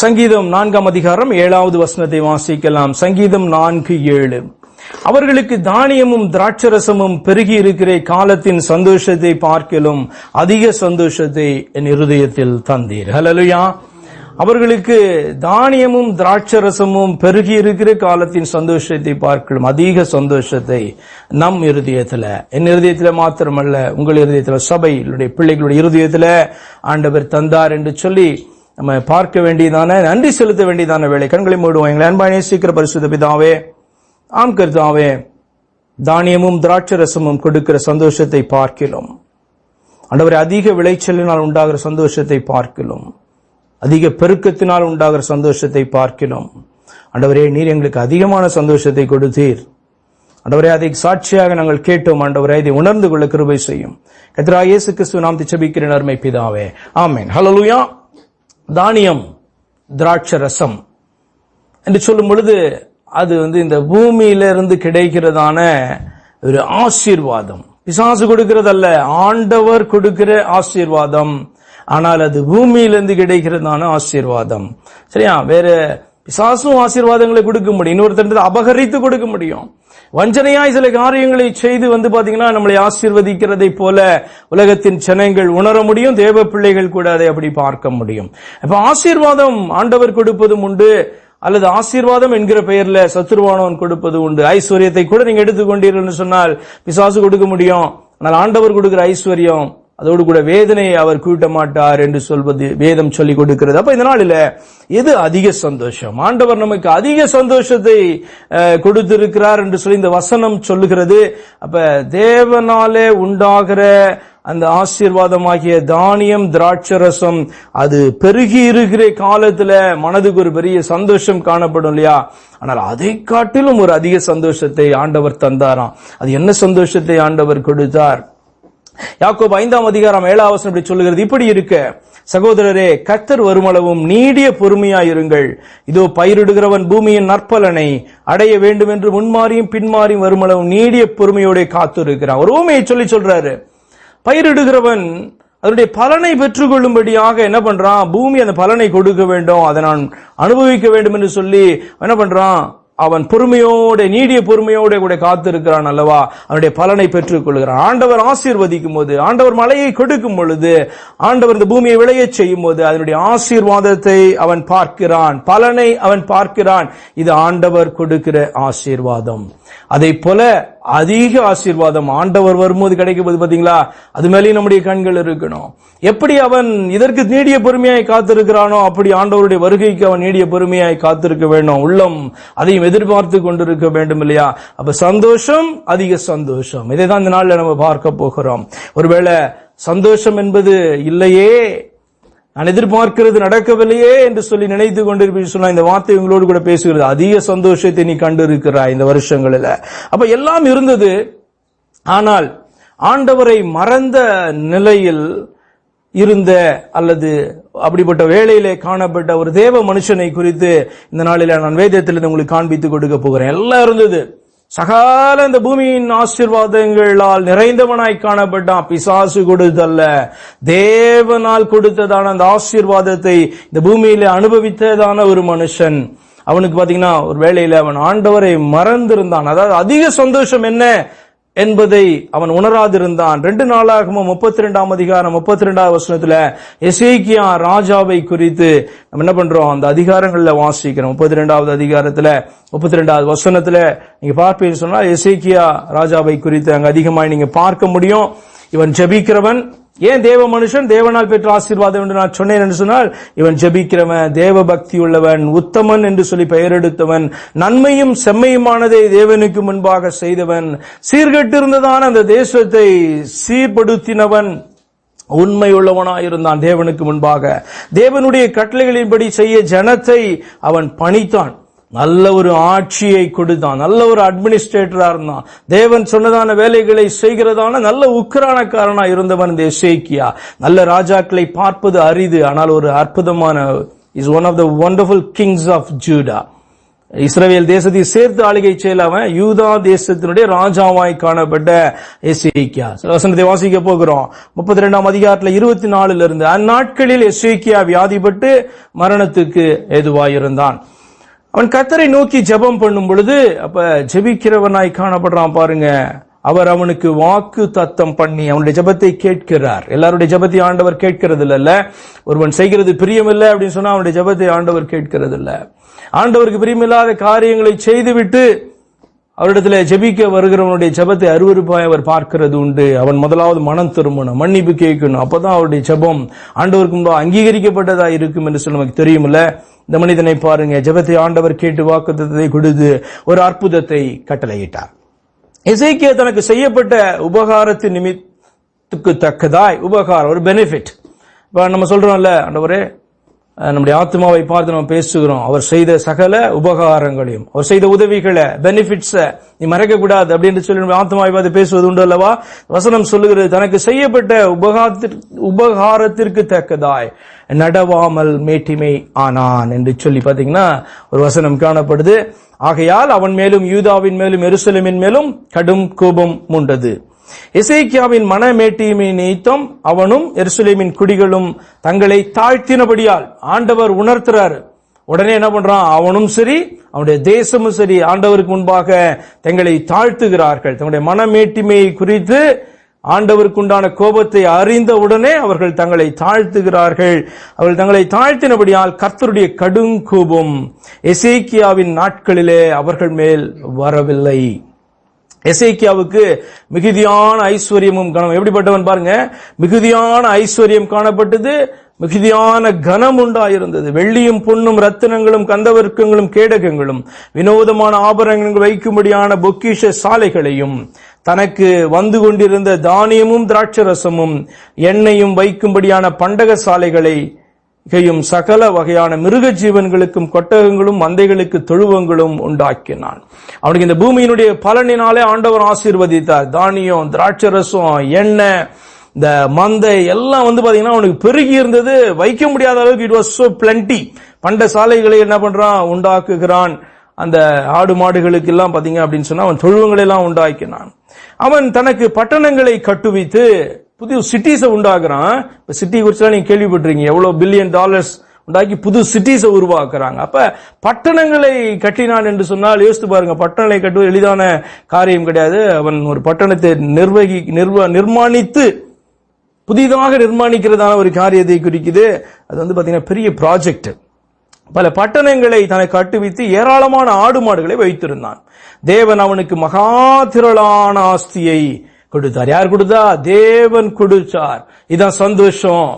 சங்கீதம் நான்காம் அதிகாரம் ஏழாவது வசனத்தை வாசிக்கலாம். சங்கீதம் நான்கு ஏழு. அவர்களுக்கு தானியமும் திராட்சரசமும் பெருகி இருக்கிற காலத்தின் சந்தோஷத்தை பார்க்கலும் அதிக சந்தோஷத்தை என் இருதயத்தில் தந்தீர். ஹலலுயா அவர்களுக்கு தானியமும் திராட்சரசமும் பெருகி இருக்கிற காலத்தின் சந்தோஷத்தை பார்க்கலும் அதிக சந்தோஷத்தை நம் இருதயத்தில். என் இருதயத்தில் மாத்திரமல்ல உங்கள் இருதயத்தில் சபையிலுடைய பிள்ளைகளுடைய இருதயத்தில் ஆண்டவர் தந்தார் என்று சொல்லி நம்ம பார்க்க வேண்டியதான நன்றி செலுத்த வேண்டியதான வேலை. கண்களை மூடுவோம். எங்களை அன்பானே சீக்கிர பரிசுத்த பிதாவே ஆம் கருத்தாவே தானியமும் திராட்சரசமும் கொடுக்கிற சந்தோஷத்தை பார்க்கிறோம் ஆண்டவரை அதிக விளைச்சலினால் உண்டாகிற சந்தோஷத்தை பார்க்கிறோம் அதிக பெருக்கத்தினால் உண்டாகிற சந்தோஷத்தை பார்க்கிறோம் ஆண்டவரே நீர் எங்களுக்கு அதிகமான சந்தோஷத்தை கொடுத்தீர். ஆண்டவரே அதை சாட்சியாக நாங்கள் கேட்டோம். ஆண்டவரே இதை உணர்ந்து கொள்ள கிருபை செய்யும். கத்ரா இயேசு கிறிஸ்துவ நாம் திச்சபிக்கிற நர்மை பிதாவே. ஆமென். ஹalleluya. தானியம் திராட்சை ரசம் என்று சொல்லும் பொழுது அது வந்து இந்த பூமியிலிருந்து கிடைக்கிறதான ஒரு ஆசீர்வாதம். பிசாசு கொடுக்கிறதல்ல ஆண்டவர் கொடுக்கிற ஆசீர்வாதம். ஆனால் அது பூமியிலிருந்து கிடைக்கிறதான ஆசீர்வாதம். சரியா? வேற பிசாசும் ஆசீர்வாதங்களை கொடுக்க முடியும். இன்னொருத்தர் அபகரித்து கொடுக்க முடியும். வஞ்சனையாய் சில காரியங்களை செய்து வந்து பாத்தீங்கன்னா நம்மளை ஆசீர்வதிக்கிறதை போல உலகத்தின் ஜனங்கள் உணர முடியும் தேவ பிள்ளைகள் கூட அதை அப்படி பார்க்க முடியும். அப்ப ஆசீர்வாதம் ஆண்டவர் கொடுப்பதும் உண்டு அல்லது ஆசீர்வாதம் என்கிற பெயர்ல சத்துருவானவன் கொடுப்பது உண்டு. ஐஸ்வர்யத்தை கூட நீங்க எடுத்துக்கொண்டீர்கள் சொன்னால் பிசாசு கொடுக்க முடியும். ஆனால் ஆண்டவர் கொடுக்கிற ஐஸ்வர்யம் அதோடு கூட வேதனையை அவர் கூட்ட மாட்டார் என்று சொல்வது வேதம் சொல்லி கொடுக்கிறது. அப்ப இந்த நாளில எது அதிக சந்தோஷம்? ஆண்டவர் நமக்கு அதிக சந்தோஷத்தை கொடுத்திருக்கிறார் என்று சொல்லி இந்த வசனம் சொல்லுகிறது. அப்ப தேவனாலே உண்டாகிற அந்த ஆசீர்வாதமாகிய தானியம் திராட்சரசம் அது பெருகி இருக்கிற காலத்துல மனதுக்கு ஒரு பெரிய சந்தோஷம் காணப்படும் இல்லையா? ஆனால் அதை காட்டிலும் ஒரு அதிக சந்தோஷத்தை ஆண்டவர் தந்தாராம். அது என்ன சந்தோஷத்தை ஆண்டவர் கொடுத்தார்? யாக்கோப் ஐந்தாம் அதிகாரம் ஏழாவசனம் இப்படி சொல்லுகிறது. இப்படி இருக்க சகோதரரே கத்தர் வருமளவும் நீடிய பொறுமையாயிருங்கள். இதோ பயிரிடுகிறவன் பூமியின் நற்பலனை அடைய வேண்டும் என்று முன்மாறியும் பின்மாறியும் வருமளவும் நீடிய பொறுமையோட காத்திருக்கிறான். ஒரு ஊமையை சொல்லி சொல்றாரு. பயிரிடுகிறவன் அதனுடைய பலனை பெற்றுக்கொள்ளும்படியாக என்ன பண்றான்? பூமி அந்த பலனை கொடுக்க வேண்டும். அதை நான் அனுபவிக்க வேண்டும் என்று சொல்லி என்ன பண்றான்? அவன் பொறுமையோட நீடிய பொறுமையோட கூட காத்திருக்கிறான் அல்லவா? அவனுடைய பலனை பெற்றுக் கொள்கிறான் ஆண்டவர் ஆசீர்வதிக்கும் போது ஆண்டவர் மலையை கொடுக்கும் பொழுது ஆண்டவர் இந்த பூமியை விளையச் செய்யும் போது அதனுடைய ஆசீர்வாதத்தை அவன் பார்க்கிறான். பலனை அவன் பார்க்கிறான். இது ஆண்டவர் கொடுக்கிற ஆசீர்வாதம். அதை போல அதிக ஆசீர்வாதம் ஆண்டவர் வரும்போது கிடைக்கும் போது பார்த்தீங்களா அது மேலேயும் நம்முடைய கண்கள் இருக்கணும். எப்படி அவன் இதற்கு நீடிய பொறுமையாய் காத்திருக்கிறானோ அப்படி ஆண்டவருடைய வருகைக்கு அவன் நீடிய பொறுமையாய் காத்திருக்க வேண்டும். உள்ளம் அதையும் எதிர்பார்த்து கொண்டிருக்க வேண்டும் இல்லையா? அப்ப சந்தோஷம் அதிக சந்தோஷம். இதை தான் இந்த நாளில் நம்ம பார்க்க போகிறோம். ஒருவேளை சந்தோஷம் என்பது இல்லையே நான் எதிர்பார்க்கிறது நடக்கவில்லையே என்று சொல்லி நினைத்து கொண்டிருப்பீங்க சொன்னா இந்த வார்த்தை உங்களோடு கூட பேசுகிறது. அதிக சந்தோஷத்தை நீ கண்டு இருக்கிறாய் இந்த வருஷங்களில். அப்ப எல்லாம் இருந்தது. ஆனால் ஆண்டவரை மறந்த நிலையில் இருந்த அல்லது அப்படிப்பட்ட வேலையிலே காணப்பட்ட ஒரு தேவ மனுஷனை குறித்து இந்த நாளில் நான் வேதத்தில் உங்களுக்கு காண்பித்து கொடுக்க போகிறேன். எல்லாம் இருந்தது. சகால இந்த பூமியின் ஆசீர்வாதங்களால் நிறைந்தவனாய் காணப்பட்டான். பிசாசு கொடுத்தல்ல தேவனால் கொடுத்ததான அந்த ஆசீர்வாதத்தை இந்த பூமியில அனுபவித்ததான ஒரு மனுஷன். அவனுக்கு பாத்தீங்கன்னா ஒரு வேளையில அவன் ஆண்டவரை மறந்திருந்தான். அதாவது அதிக சந்தோஷம் என்ன? என்பதை அவன் உணராதிருந்தான். ரெண்டு நாளாகவும் முப்பத்தி ரெண்டாம் அதிகாரம் முப்பத்தி ரெண்டாவது வசனத்துல எசேக்கியா ராஜாவை குறித்து நம்ம என்ன பண்றோம்? அந்த அதிகாரங்கள்ல வாசிக்கிறோம். முப்பத்தி ரெண்டாவது அதிகாரத்துல முப்பத்தி ரெண்டாவது வசனத்துல நீங்க பார்ப்பீங்கன்னு சொன்னா எசேக்கியா ராஜாவை குறித்து அங்க அதிகமாய் நீங்க பார்க்க முடியும். இவன் ஜெபிக்கிறவன் ஏன் தேவ மனுஷன் தேவனால் பெற்ற ஆசீர்வாதம் என்று நான் சொன்னேன் என்று சொன்னால் இவன் ஜெபிக்கிறவன் தேவ பக்தி உள்ளவன் உத்தமன் என்று சொல்லி பெயர் எடுத்தவன் நன்மையும் செம்மையுமானதை தேவனுக்கு முன்பாக செய்தவன் சீர்கெட்டிருந்ததான அந்த தேசத்தை சீர்படுத்தினவன் உண்மை உள்ளவனாயிருந்தான் தேவனுக்கு முன்பாக. தேவனுடைய கட்டளைகளின்படி செய்ய ஜனத்தை அவன் பணித்தான். நல்ல ஒரு ஆட்சியை கொடுத்தான் நல்ல ஒரு அட்மினிஸ்ட்ரேட்டரா இருந்தான். தேவன் சொன்னதான வேலைகளை செய்கிறதான நல்ல உக்கிரானக்காரனா இருந்தவன் இந்த எசேக்கியா. நல்ல ராஜாக்களை பார்ப்பது அரிது ஆனால் ஒரு அற்புதமான is one of the wonderful kings of Judah Israel தேசத்தை சேர்த்து ஆளுகை செய்யல யூதா தேசத்தினுடைய ராஜாவாய் காணப்பட்ட எஸ்ஏக்கியா வசனத்தை வாசிக்க போகிறோம். முப்பத்தி ரெண்டாம் அதிகாரத்தில் இருபத்தி நாலுல இருந்து அந்நாட்களில் எஸ்ஏக்கியா வியாதிப்பட்டு மரணத்துக்கு ஏதுவாயிருந்தான். அவன் கத்தரை நோக்கி ஜெபம் பண்ணும் பொழுது அப்ப ஜெபிக்கிறவனாய் காணப்படுறான் பாருங்க. அவர் அவனுக்கு வாக்கு தத்தம் பண்ணி அவனுடைய ஜெபத்தை கேட்கிறார். எல்லாருடைய ஜெபத்தை ஆண்டவர் கேட்கிறது இல்ல ஒருவன் செய்கிறது பிரியமில்லை அப்படின்னு சொன்னா அவனுடைய ஜெபத்தை ஆண்டவர் கேட்கிறது இல்லை ஆண்டவருக்கு பிரியமில்லாத காரியங்களை செய்துவிட்டு அவரிடத்தில் ஜெபிக்க வருகிறவனுடைய ஜெபத்தை அருவருப்பாய் அவர் பார்க்கிறது உண்டு. அவன் முதலாவது மனம் திரும்பணும் மன்னிப்பு கேட்கணும். அப்பதான் அவருடைய ஜெபம் ஆண்டவருக்கு முன்பு அங்கீகரிக்கப்பட்டதா இருக்கும் என்று சொல்லி நமக்கு தெரியுமில்ல. இந்த மனிதனை பாருங்க ஜெபத்தை ஆண்டவர் கேட்டு வாக்குத்தத்தை கொடுத்து ஒரு அற்புதத்தை கட்டளையிட்டார். இசைக்கிய தனக்கு செய்யப்பட்ட உபகாரத்தின் நிமித்துக்கு தக்கதாய் உபகாரம் ஒரு பெனிஃபிட் இப்போ நம்ம சொல்றோம்ல ஆண்டவரே நம்முடைய ஆத்மாவை பார்த்து நம்ம பேசுகிறோம். அவர் செய்த சகல உபகாரங்களையும் அவர் செய்த உதவிகளை பெனிஃபிட்ஸை நீ மறக்கக்கூடாது அப்படின்னு சொல்லி நம்ம ஆத்மாவை பார்த்து பேசுவது உண்டு அல்லவா? வசனம் சொல்லுகிறது தனக்கு செய்யப்பட்ட உபகாரத்திற்கு உபகாரத்திற்கு தக்கதாய் நடவாமல் மேட்டிமை ஆனான் என்று சொல்லி பாத்தீங்கன்னா ஒரு வசனம் காணப்படுது. ஆகையால் அவன் மேலும் யூதாவின் மேலும் எருசலமின் மேலும் கடும் கோபம் மூண்டது. இசைக்கியாவின் மனமேட்டிமை நீத்தம் அவனும் எருசலேமின் குடிகளும் தங்களை தாழ்த்தினபடியால் ஆண்டவர் உணர்த்துறாரு. உடனே என்ன பண்றான்? அவனும் சரி அவனுடைய தேசமும் சரி ஆண்டவருக்கு முன்பாக தங்களை தாழ்த்துகிறார்கள். தங்களுடைய மனமேட்டிமையை குறித்து ஆண்டவருக்கு உண்டான கோபத்தை அறிந்த உடனே அவர்கள் தங்களை தாழ்த்துகிறார்கள். அவர்கள் தங்களை தாழ்த்தினபடியால் கர்த்தருடைய கடும் கோபம் எசேக்கியாவின் நாட்களிலே அவர்கள் மேல் வரவில்லை. எசைக்கியாவுக்கு மிகுதியான ஐஸ்வர்யமும் கனம் எப்படிப்பட்டவன் பாருங்க? மிகுதியான ஐஸ்வர்யம் காணப்பட்டது மிகுதியான கனம் உண்டாயிருந்தது. வெள்ளியும் பொன்னும் ரத்தினங்களும் கந்தவர்க்கங்களும் கேடகங்களும் வினோதமான ஆபரணங்கள் வைக்கும்படியான பொக்கிஷ சாலைகளையும் தனக்கு வந்து கொண்டிருந்த தானியமும் திராட்சரசமும் எண்ணெயும் வைக்கும்படியான பண்டக சாலைகளை கையும் சகல வகையான மிருக ஜீவன்களுக்கும் கொட்டகங்களும் மந்தைகளுக்கு தொழுவங்களும் உண்டாக்கினான். அவனுக்கு இந்த பூமியினுடைய பலனினாலே ஆண்டவர் ஆசீர்வதித்தார். தானியம் திராட்சரசம் எண்ணெய் இந்த மந்தை எல்லாம் வந்து பாத்தீங்கன்னா அவனுக்கு பெருகி இருந்தது. வைக்க முடியாத அளவுக்கு இட் வாஸ் சோ பிளண்டி பண்ட சாலைகளை என்ன பண்றான்? உண்டாக்குகிறான். அந்த ஆடு மாடுகளுக்கு எல்லாம் பாத்தீங்க அப்படின்னு சொன்னா அவன் தொழுவங்களை எல்லாம் உண்டாக்கினான். அவன் தனக்கு பட்டணங்களை கட்டுவித்து புது சிட்டிஸை உண்டாக்குறான். இப்போ சிட்டி குறிச்சுலாம் நீங்கள் கேள்விப்பட்டிருக்கீங்க. எவ்வளோ பில்லியன் டாலர்ஸ் உண்டாக்கி புது சிட்டிஸை உருவாக்குறாங்க. அப்ப பட்டணங்களை கட்டினான் என்று சொன்னால் யோசித்து பாருங்க. பட்டணங்களை கட்டுவது எளிதான காரியம் கிடையாது. அவன் ஒரு பட்டணத்தை நிர்வகி நிர்வ நிர்மாணித்து புதிதாக நிர்மாணிக்கிறதான ஒரு காரியத்தை குறிக்குது. அது வந்து பாத்தீங்கன்னா பெரிய ப்ராஜெக்ட் பல பட்டணங்களை தனக்கு கட்டுவித்து ஏராளமான ஆடு மாடுகளை வைத்திருந்தான். தேவன் அவனுக்கு மகா திரளான ஆஸ்தியை கொடுத்தார். யார் கொடுத்தா? தேவன் கொடுத்தார். இதான் சந்தோஷம்.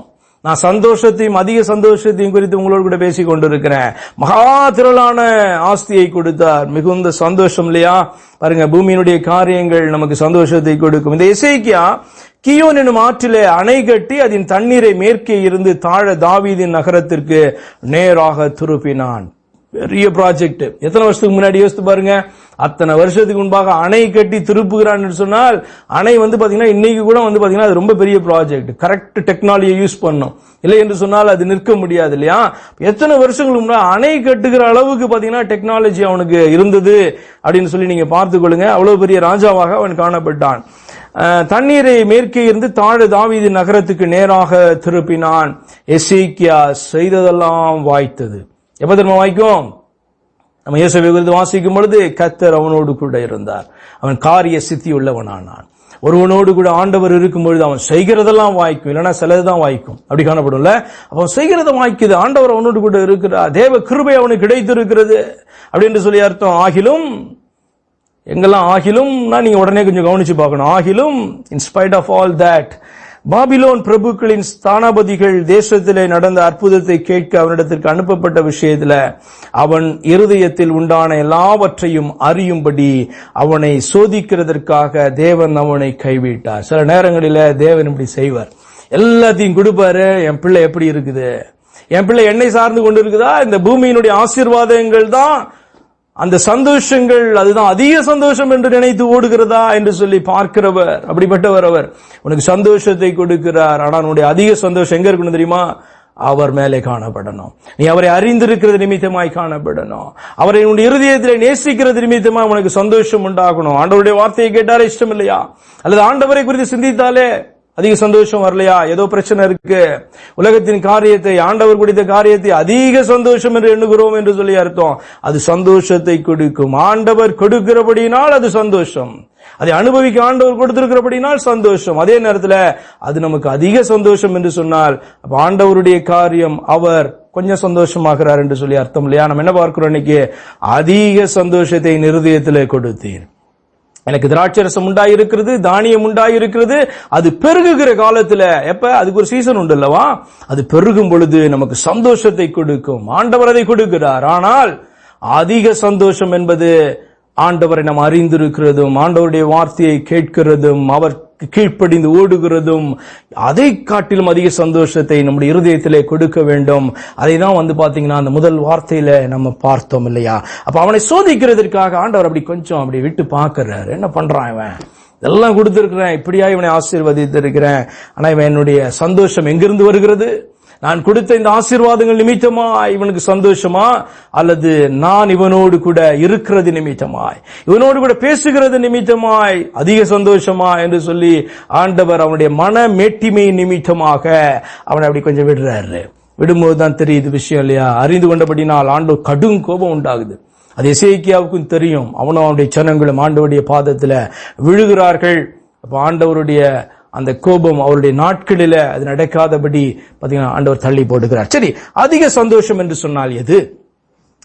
நான் சந்தோஷத்தையும் அதிக சந்தோஷத்தையும் குறித்து உங்களோடு கூட பேசிக் கொண்டிருக்கிறேன். மகா திரளான ஆஸ்தியை கொடுத்தார். மிகுந்த சந்தோஷம் இல்லையா? பாருங்க பூமியினுடைய காரியங்கள் நமக்கு சந்தோஷத்தை கொடுக்கும். இந்த இசைக்கியா கியோன் எனும் ஆற்றிலே அணை கட்டி அதன் தண்ணீரை மேற்கே இருந்து தாழ தாவீதின் நகரத்திற்கு நேராக திருப்பினான். பெரிய ப்ராஜெக்ட் எத்தனை வருஷத்துக்கு முன்னாடி யோசித்து பாருங்க. அத்தனை வருஷத்துக்கு முன்பாக அணை கட்டி திருப்புகிறான் சொன்னால் அணை வந்து பாத்தீங்கன்னா இன்னைக்கு கூட வந்து பாத்தீங்கன்னா அது ரொம்ப பெரிய ப்ராஜெக்ட் கரெக்ட் டெக்னாலஜியை யூஸ் பண்ணும் இல்லை என்று சொன்னால் அது நிற்க முடியாது இல்லையா? எத்தனை வருஷங்களுக்கு முன்னாடி அணை கட்டுகிற அளவுக்கு பாத்தீங்கன்னா டெக்னாலஜி அவனுக்கு இருந்தது அப்படின்னு சொல்லி நீங்க பார்த்துக்கொள்ளுங்க அவ்வளவு பெரிய ராஜாவாக அவன் காணப்பட்டான். தண்ணீரை மேற்கே இருந்து தாழ தாவீது நகரத்துக்கு நேராக திருப்பினான். எசேக்கியா செய்ததெல்லாம் வாய்த்தது. எப்ப திரும்ப வாய்க்கும் நம்ம இயேசுவை குறித்து வாசிக்கும் பொழுது கத்தர் அவனோடு கூட இருந்தார். அவன் காரிய சித்தி உள்ளவனானான். ஒருவனோடு கூட ஆண்டவர் இருக்கும் பொழுது அவன் செய்கிறதெல்லாம் வாய்க்கும் இல்லைன்னா சிலதுதான் வாய்க்கும். அப்படி காணப்படும்ல? அவன் செய்கிறத வாய்க்குது. ஆண்டவர் அவனோடு கூட இருக்கிறார். தேவ கிருபை அவனுக்கு கிடைத்திருக்கிறது. அப்படின்னு சொல்லி அர்த்தம். ஆகிலும் எங்கெல்லாம் ஆகிலும்னா நீங்க உடனே கொஞ்சம் கவனிச்சு பார்க்கணும். ஆகிலும் in spite of all that Babylon பிரபுக்களின் ஸ்தானாபதிகள் தேசத்திலே நடந்த அற்புதத்தை கேட்க அவனிடத்திற்கு அனுப்பப்பட்ட விஷயத்துல அவன் இருதயத்தில் உண்டான எல்லாவற்றையும் அறியும்படி அவனை சோதிக்கிறதற்காக தேவன் அவனை கைவிட்டார். சில நேரங்களில தேவன் இப்படி செய்வார். எல்லாத்தையும் கொடுப்பாரு. என் பிள்ளை எப்படி இருக்குது? என் பிள்ளை என்னை சார்ந்து கொண்டு இருக்குதா இந்த பூமியினுடைய ஆசீர்வாதங்கள் தான் அந்த சந்தோஷங்கள் அதுதான் அதிக சந்தோஷம் என்று நினைத்து ஓடுகிறதா என்று சொல்லி பார்க்கிறவர் அப்படிப்பட்டவர் அவர். உனக்கு சந்தோஷத்தை கொடுக்கிறார் ஆனால் உன்னுடைய அதிக சந்தோஷம் எங்க இருக்கணும் தெரியுமா? அவர் மேலே காணப்படணும். நீ அவரை அறிந்திருக்கிறது நிமித்தமாய் காணப்படணும். அவரை உன்னுடைய இருதயத்தில் நேசிக்கிறது நிமித்தமாய் உனக்கு சந்தோஷம் உண்டாகணும். ஆண்டவருடைய வார்த்தையை கேட்டாலே இஷ்டம் இல்லையா அல்லது ஆண்டவரை குறித்து சிந்தித்தாலே அதிக சந்தோஷம் வரலையா? ஏதோ பிரச்சனை இருக்கு. உலகத்தின் காரியத்தை ஆண்டவர் குடித்த காரியத்தை அதிக சந்தோஷம் என்று எண்ணுகிறோம் என்று சொல்லி அர்த்தம். அது சந்தோஷத்தை கொடுக்கும். ஆண்டவர் கொடுக்கிறபடினால் அது சந்தோஷம். அதை அனுபவிக்க ஆண்டவர் கொடுத்திருக்கிறபடினால் சந்தோஷம். அதே நேரத்தில் அது நமக்கு அதிக சந்தோஷம் என்று சொன்னால் ஆண்டவருடைய காரியம் அவர் கொஞ்சம் சந்தோஷமாகிறார் என்று சொல்லி அர்த்தம் இல்லையா? நம்ம என்ன பார்க்கிறோம் இன்னைக்கு? அதிக சந்தோஷத்தை நிருதயத்தில் கொடுத்தீர். எனக்கு திராட்சரசம் உண்டாயிருக்கிறது தானியம் உண்டாயிருக்கிறது. அது பெருகுகிற காலத்துல எப்ப? அதுக்கு ஒரு சீசன் உண்டு அல்லவா அது பெருகும் பொழுது நமக்கு சந்தோஷத்தை கொடுக்கும். ஆண்டவர் அதை கொடுக்கிறார். ஆனால் அதிக சந்தோஷம் என்பது ஆண்டவரை நாம் அறிந்திருக்கிறதும் ஆண்டவருடைய வார்த்தையை கேட்கிறதும் அவர் கீழ்ப்படிந்து ஓடுகிறதும் அதை காட்டிலும் அதிக சந்தோஷத்தை நம்முடைய இருதயத்திலே கொடுக்க வேண்டும். அதை தான் வந்து பார்த்தீங்கன்னா அந்த முதல் வார்த்தையில நம்ம பார்த்தோம் இல்லையா? அப்ப அவனை சோதிக்கிறதற்காக ஆண்டவர் அப்படி கொஞ்சம் அப்படி விட்டு பார்க்கறாரு. என்ன பண்றான் இவன்? இதெல்லாம் கொடுத்துருக்குறேன். இப்படியா இவனை ஆசீர்வதித்திருக்கிறேன்? ஆனா இவன் என்னுடைய சந்தோஷம் எங்கிருந்து வருகிறது? நான் கொடுத்த இந்த ஆசீர்வாதங்கள் நிமித்தமா இவனுக்கு சந்தோஷமா? அல்லது நான் இவனோடு கூட இருக்கிறது நிமித்தமாய்? இவனோடு கூட பேசுகிறது நிமித்தமாய்? அதிக சந்தோஷமா? என்று சொல்லி ஆண்டவர் அவனுடைய மன மேட்டிமை நிமித்தமாக அவனை அப்படி கொஞ்சம் விடுறாரு. விடும்போது தான் தெரியுது விஷயம் இல்லையா? அறிந்து கொண்டபடினால் ஆண்டவர் கடும் கோபம் உண்டாகுது. அது இசைக்கியாவுக்கும் தெரியும். அவனும் அவனுடைய ஜனங்களும் ஆண்டவருடைய பாதத்தில் விழுகிறார்கள். அப்போ ஆண்டவருடைய அந்த கோபம் அவருடைய நாட்களில் அது நடக்காதபடி பார்த்தீங்கன்னா ஆண்டவர் தள்ளி போடுகிறார் சரி அதிக சந்தோஷம் என்று சொன்னால் எது?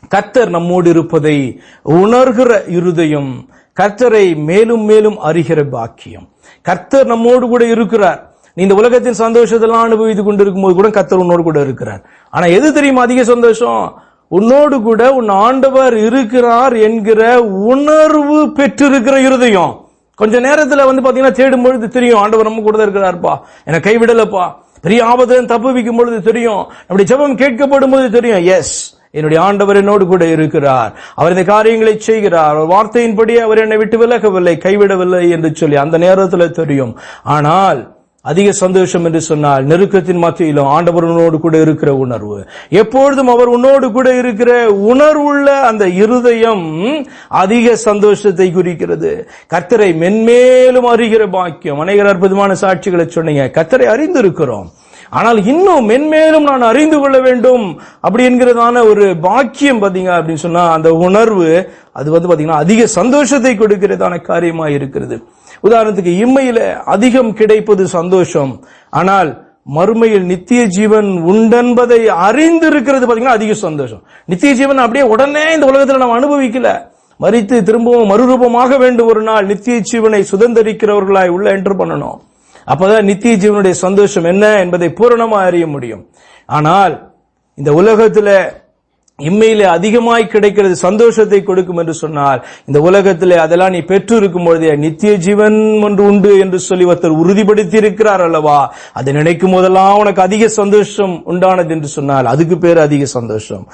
கர்த்தர் நம்மோடு இருப்பதை உணர்கிற இருதயம் கர்த்தரை மேலும் மேலும் அறிகிற பாக்கியம். கர்த்தர் நம்மோடு கூட இருக்கிறார். நீ இந்த உலகத்தின் சந்தோஷத்தெல்லாம் அனுபவித்துக் கொண்டிருக்கும் போது கூட கர்த்தர் உன்னோடு கூட இருக்கிறார். ஆனா எது தெரியுமா அதிக சந்தோஷம்? உன்னோடு கூட உன் ஆண்டவர் இருக்கிறார் என்கிற உணர்வு பெற்றிருக்கிற இருதயம். கொஞ்ச நேரத்துல வந்து பாத்தீங்கன்னா தேடும் பொழுது தெரியும். ஆண்டவர் நம்ம கூட இருக்கிறாருப்பா இருக்கிறார்ப்பா. என்னை கைவிடலப்பா. பெரிய ஆபத்துல தப்பு வைக்கும் பொழுது தெரியும். நம்முடைய ஜெபம் கேட்கப்படும் போது தெரியும். எஸ் என்னுடைய ஆண்டவர் என்னோடு கூட இருக்கிறார். அவர் இந்த காரியங்களை செய்கிறார். அவர் வார்த்தையின்படி அவர் என்னை விட்டு விலகவில்லை கைவிடவில்லை என்று சொல்லி அந்த நேரத்தில் தெரியும். ஆனால் அதிக சந்தோஷம் என்று சொன்னால் நெருக்கத்தின் மத்தியிலும் ஆண்டவர் உன்னோடு கூட இருக்கிற உணர்வு. எப்பொழுதும் அவர் உன்னோடு கூட இருக்கிற உணர்வுள்ள அந்த இருதயம் அதிக சந்தோஷத்தை குறிக்கிறது. கர்த்தரை மென்மேலும் அறிகிற பாக்கியம். அநேகர் அற்புதமான சாட்சிகளை சொன்னீங்க. கர்த்தரை அறிந்திருக்கிறோம். ஆனால் இன்னும் மென்மேலும் நான் அறிந்து கொள்ள வேண்டும் அப்படி என்கிறதான ஒரு பாக்கியம் பார்த்தீங்க அப்படின்னு சொன்னா அந்த உணர்வு அது வந்து பார்த்தீங்கன்னா அதிக சந்தோஷத்தை கொடுக்கிறதான காரியமா இருக்கிறது. உதாரணத்துக்கு இம்மையில அதிகம் கிடைப்பது சந்தோஷம். ஆனால் மறுமையில் நித்திய ஜீவன் உண்டென்பதை அறிந்திருக்கிறது பார்த்தீங்கன்னா அதிக சந்தோஷம். நித்திய ஜீவன் அப்படியே உடனே இந்த உலகத்தில் நம்ம அனுபவிக்கல. மறித்து திரும்பவும் மறுரூபமாக வேண்டும் ஒரு நாள் நித்திய ஜீவனை சுதந்திரிக்கிறவர்களாய் உள்ள என்டர் பண்ணணும். அப்பதான் நித்திய ஜீவனுடைய சந்தோஷம் என்ன என்பதை பூரணமா அறிய முடியும். ஆனால் இந்த உலகத்துல இம்மையிலே அதிகமாய் கிடைக்கிறது சந்தோஷத்தை கொடுக்கும் என்று சொன்னால் இந்த உலகத்திலே அதெல்லாம் நீ பெற்று இருக்கும் பொழுதே நித்திய ஜீவன் ஒன்று உண்டு என்று சொல்லி ஒருத்தர் உறுதிப்படுத்தி இருக்கிறார் அல்லவா? அதை நினைக்கும் போதெல்லாம் உனக்கு அதிக சந்தோஷம் உண்டானது என்று சொன்னால் அதுக்கு பேர் அதிக சந்தோஷம்.